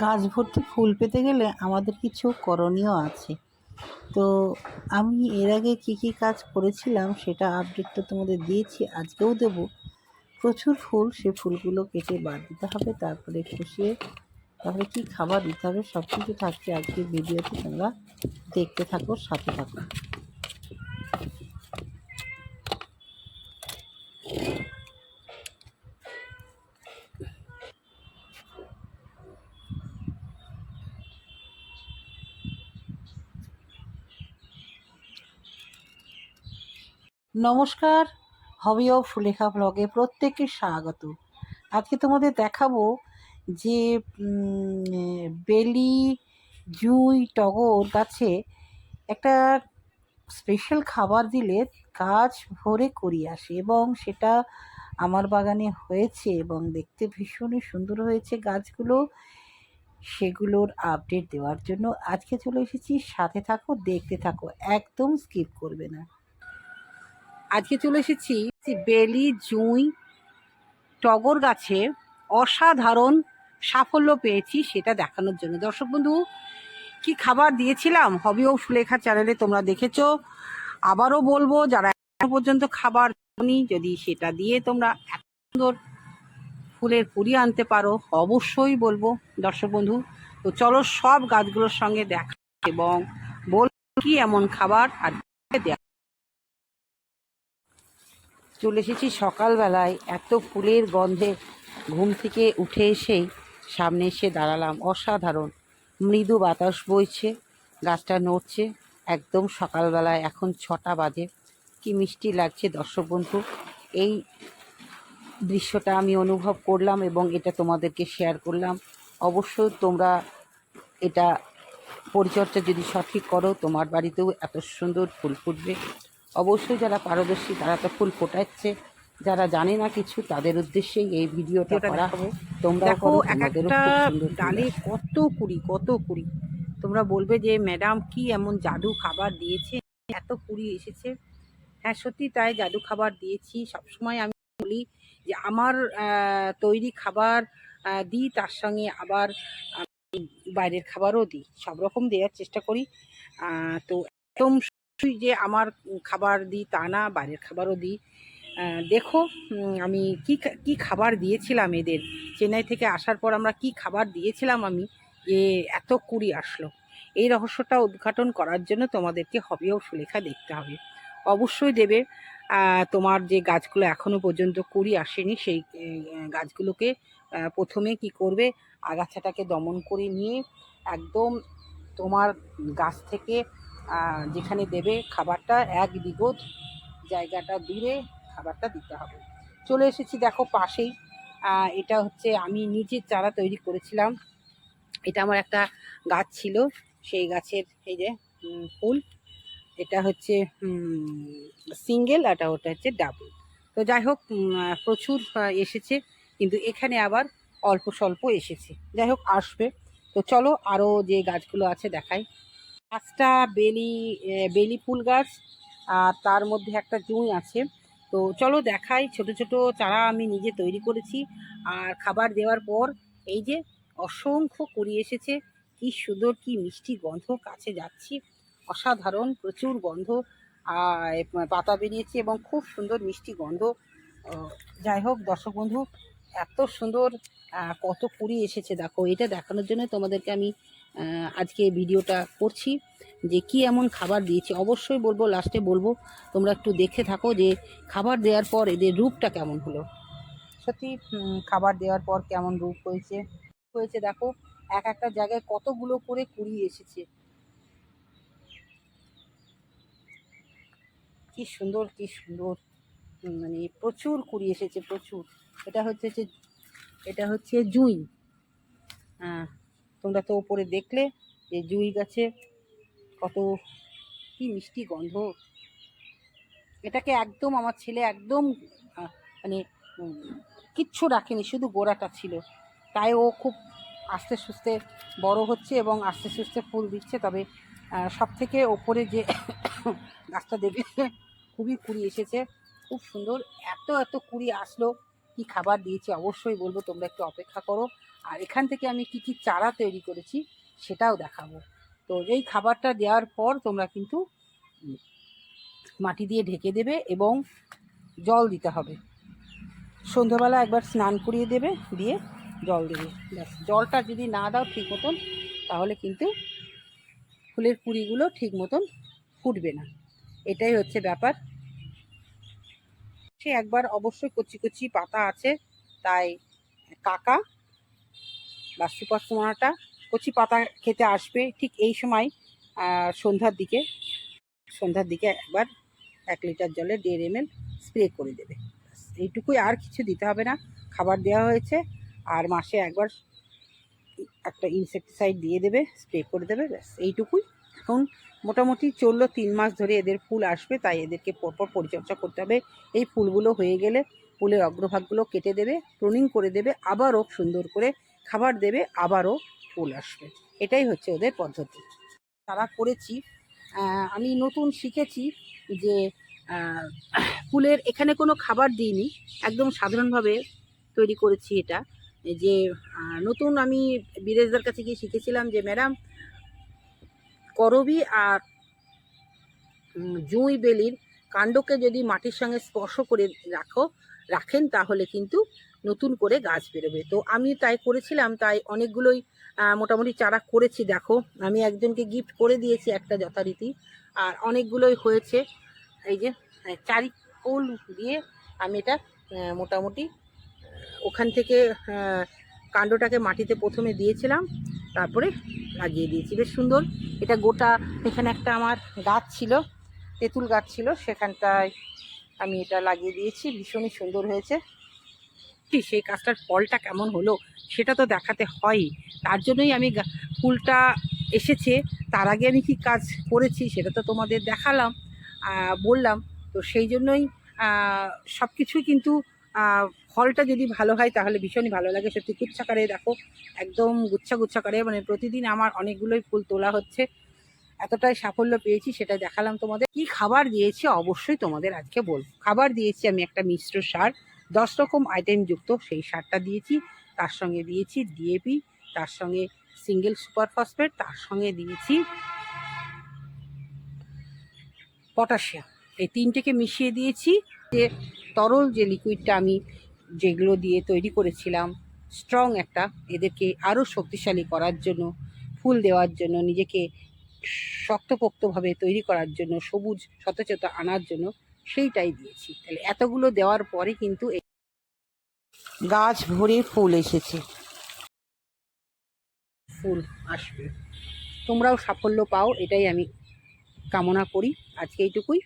গাছ ভর্তি ফুল পেতে গেলে আমাদের কিছু করণীয় আছে। তো আমি এর আগে কী কী কাজ করেছিলাম সেটা আপডেটটা তোমাদের দিয়েছি, আজকেও দেব। প্রচুর ফুল, সে ফুলগুলো কেটে বাদ দিতে হবে, তারপরে কষিয়ে তারপরে কী খাবার দিতে হবে সব কিছু থাকছে আজকে ভিডিওতে তোমরা দেখতে থাকো, সাথে থাকো। নমস্কার হবি ও ফুলেখা ব্লগে প্রত্যেককে স্বাগত। আজকে তোমাদের দেখাবো যে বেলি, জুঁই, টগর গাছে একটা স্পেশাল খাবার দিলে গাছ ভরে করি আসে এবং সেটা আমার বাগানে হয়েছে এবং দেখতে ভীষণই সুন্দর হয়েছে গাছগুলো। সেগুলোর আপডেট দেওয়ার জন্য আজকে চলে এসেছি, সাথে থাকো, দেখতে থাকো, একদম স্কিপ করবে না। আজকে চলে এসেছি বেলি, জুঁই, টগর গাছে অসাধারণ সাফল্য পেয়েছি সেটা দেখানোর জন্য। দর্শক বন্ধু, কি খাবার দিয়েছিলাম? হবি ও সুলেখা চ্যানেলে তোমরা দেখেছ। আবারও বলব, যারা এখনও পর্যন্ত খাবার যদি সেটা দিয়ে তোমরা এত সুন্দর ফুলের কুড়ি আনতে পারো, অবশ্যই বলব, দর্শক বন্ধু। তো চলো সব গাছগুলোর সঙ্গে দেখা এবং বল কি এমন খাবার আর চলে এসেছি সকালবেলায়। এত ফুলের গন্ধে ঘুম থেকে উঠে এসেই সামনে এসে দাঁড়ালাম। অসাধারণ। মৃদু বাতাস বইছে, গাছটা নড়ছে, একদম সকালবেলায় এখন ছটা বাজে। কি মিষ্টি লাগছে দর্শক বন্ধু। এই দৃশ্যটা আমি অনুভব করলাম এবং এটা তোমাদেরকে শেয়ার করলাম। অবশ্যই তোমরা এটা পরিচর্যা যদি সঠিক করো, তোমার বাড়িতেও এত সুন্দর ফুল ফুটবে। অবশ্যই যারা পারদর্শী তারা তো ফুল ফোটাচ্ছে। যারা জানে না কিছু তাদের উদ্দেশ্যেই এই ভিডিওটা করা। তোমরা দেখো তোমাদেরও একটা ডালে কত কুড়ি কত কুড়ি। তোমরা বলবে যে ম্যাডাম কি এমন জাদু খাবার দিয়েছে? এত কুড়ি এসেছে? হ্যাঁ সত্যি তাই জাদু খাবার দিয়েছি। সবসময় আমি বলি যে আমার তৈরি খাবার দিই তার সঙ্গে আবার বাইরের খাবারও দিই। সব রকম দেওয়ার চেষ্টা করি। তো একদম সত্যি যে আমার খাবার দিই তা না, বাইরের খাবারও দিই। দেখো আমি কি কি খাবার দিয়েছিলাম এদের? চেন্নাই থেকে আসার পর আমরা কি খাবার দিয়েছিলাম আমি? যে এত কুড়ি আসলো। এই রহস্যটা উদ্ঘাটন করার জন্য তোমাদেরকে হবেও সুলেখা দেখতে হবে। অবশ্যই দেবে। তোমার যে গাছগুলো এখনও পর্যন্ত কুড়ি আসেনি, সেই গাছগুলোকে প্রথমে কি করবে? আগাছাটাকে দমন করে নিয়ে একদম তোমার গাছ থেকে যেখানে দেবে খাবারটা এক বিগত জায়গাটা দূরে খাবারটা দিতে হবে। চলে এসেছি দেখো পাশেই। এটা হচ্ছে আমি নিজে চারা তৈরি করেছিলাম। এটা আমার একটা গাছ ছিল, সেই গাছের এই যে ফুল। এটা হচ্ছে সিঙ্গেল এটা ওটা হচ্ছে ডাবল। তো যাই হোক প্রচুর এসেছে, কিন্তু এখানে আবার অল্প স্বল্প এসেছে। যাই হোক, আসবে। তো চলো আরও যে গাছগুলো আছে দেখাই। গাছটা বেলি বেলি ফুল গাছ, আর তার মধ্যে একটা জুঁই আছে। তো চলো দেখাই, ছোট ছোট চারা আমি নিজে তৈরি করেছি। আর খাবার দেওয়ার পর এই যে অসংখ্য কুড়ি এসেছে, কি সুন্দর, কি মিষ্টি গন্ধ কাছে যাচ্ছি। অসাধারণ, প্রচুর গন্ধ পাতা বেরিয়েছে এবং খুব সুন্দর মিষ্টি গন্ধ। যাই হোক, দর্শক বন্ধু, এত সুন্দর কত কুড়ি এসেছে, দেখো। এটা দেখানোর জন্য তোমাদেরকে আমি আজকে ভিডিওটা করছি যে কি এমন খাবার দিয়েছি। অবশ্যই বলব লাস্টে বলব, তোমরা একটু দেখে থাকো যে খাবার দেওয়ার পর এদের রূপটা কেমন হলো। সত্যি খাবার দেওয়ার পর কেমন রূপ হয়েছে? হয়েছে, দেখো, এক একটা জায়গায় কতগুলো করে কুড়ি এসেছে। কি সুন্দর কি সুন্দর। মানে প্রচুর কুড়ি এসেছে, প্রচুর। এটা হচ্ছে এটা হচ্ছে জুঁই। হ্যাঁ তোমরা তো ওপরে দেখলে যে জুঁই গাছে কত কি মিষ্টি গন্ধ। এটাকে একদম আমার ছেলে একদম মানে কিচ্ছু রাখেনি, শুধু গোড়াটা ছিল। তাই ও খুব আস্তে সুস্তে বড় হচ্ছে এবং আস্তে সুস্তে ফুল দিচ্ছে। তবে সব থেকে ওপরে যে গাছটা দেখলে খুবই কুড়ি এসেছে। খুব সুন্দর। এত এত কুড়ি আসলো। কি খাবার দিয়েছি অবশ্যই বলব, তোমরা একটু অপেক্ষা করো। আর এখান থেকে আমি কি কি চারা তৈরি করেছি সেটাও দেখাবো। তো এই খাবারটা দেওয়ার পর তোমরা কিন্তু মাটি দিয়ে ঢেকে দেবে এবং জল দিতে হবে। সন্ধ্যাবেলা একবার স্নান করিয়ে দেবে, দিয়ে জল দেবে। ব্যাস, জলটা যদি না দাও ঠিক মতন, তাহলে কিন্তু ফুলের কুড়িগুলো ঠিক মতন ফুটবে না। এটাই হচ্ছে ব্যাপার। সে একবার অবশ্যই কচি কচি পাতা আছে, তাই কাকা বা সুপার সোনাটা কচি পাতা খেতে আসবে ঠিক এই সময় সন্ধ্যার দিকে। সন্ধ্যার দিকে একবার এক লিটার জলে দেড় এম স্প্রে করে দেবে। এইটুকুই আর কিছু দিতে হবে না। খাবার দেওয়া হয়েছে আর মাসে একবার একটা ইনসেকটিসাইড দিয়ে দেবে, স্প্রে করে দেবে, ব্যাস, এইটুকুই। এখন মোটামুটি চলল তিন মাস ধরে এদের ফুল আসবে, তাই এদেরকে পরপর পরিচর্যা করতে হবে। এই ফুলগুলো হয়ে গেলে ফুলের অগ্রভাগগুলো কেটে দেবে প্রুনিং করে দেবে, আবারও সুন্দর করে খাবার দেবে, আবারও ফুল আসবে। এটাই হচ্ছে ওদের পদ্ধতি। তারা করেছি। আমি নতুন শিখেছি যে ফুলের এখানে কোনো খাবার দিইনি। একদম সাধারণভাবে তৈরি করেছি এটা। যে নতুন আমি বিরেশদার কাছে গিয়ে শিখেছিলাম যে, ম্যাডাম, করবি আর জুঁই বেলির কাণ্ডকে যদি মাটির সঙ্গে স্পর্শ করে রাখো, রাখেন তাহলে কিন্তু নতুন করে গাছ বেরোবে। তো আমি তাই করেছিলাম তাই অনেকগুলোই মোটামুটি চারা করেছি দেখো। আমি একজনকে গিফট করে দিয়েছি একটা যথারীতি আর অনেকগুলোই হয়েছে। এই যে আহ, চারি কোল দিয়ে আমি এটা মোটামুটি ওখান থেকে কাণ্ডটাকে মাটিতে প্রথমে দিয়েছিলাম তারপরে লাগিয়ে দিয়েছি। বেশ সুন্দর। এটা গোটা এখানে একটা আমার গাছ ছিল তেঁতুল গাছ ছিল সেখানটায় আমি এটা লাগিয়ে দিয়েছি। ভীষণই সুন্দর হয়েছে। কি সেই কাজটার ফলটা কেমন হলো সেটা তো দেখাতে হয়ই। তার জন্যই আমি ফুলটা এসেছে, তার আগে আমি কি কাজ করেছি সেটা তো তোমাদের দেখালাম বললাম। তো সেই জন্যই সব কিছুই কিন্তু ফলটা যদি ভালো হয় তাহলে ভীষণই ভালো লাগে। সত্যি গুচ্ছাকারে দেখো, একদম গুচ্ছা গুচ্ছাকারে মানে প্রতিদিন আমার অনেকগুলোই ফুল তোলা হচ্ছে। এতটাই সাফল্য পেয়েছি সেটা দেখালাম তোমাদের। কি খাবার দিয়েছি অবশ্যই তোমাদের আজকে বলব। খাবার দিয়েছি আমি একটা মিশ্র সার দশ রকম আইটেম যুক্ত সেই সারটা দিয়েছি। তার সঙ্গে দিয়েছি ডিএপি তার সঙ্গে সিঙ্গেল সুপার ফসফেট তার সঙ্গে দিয়েছি পটাশিয়াম এই তিনটেকে মিশিয়ে দিয়েছি। যে তরল যে লিকুইডটা আমি যেগুলো দিয়ে তৈরি করেছিলাম স্ট্রং একটা, এদেরকে আরও শক্তিশালী করার জন্য, ফুল দেওয়ার জন্য, নিজেকে শক্তপোক্তভাবে তৈরি করার জন্য, সবুজ সতেজতা আনার জন্য, সেইটাই দিয়েছি। তাহলে এতগুলো দেওয়ার পরে কিন্তু গাছ ভরে ফুল এসেছে। ফুল আসবে। তোমরাও সাফল্য পাও, এটাই আমি কামনা করি। আজকে এইটুকুই।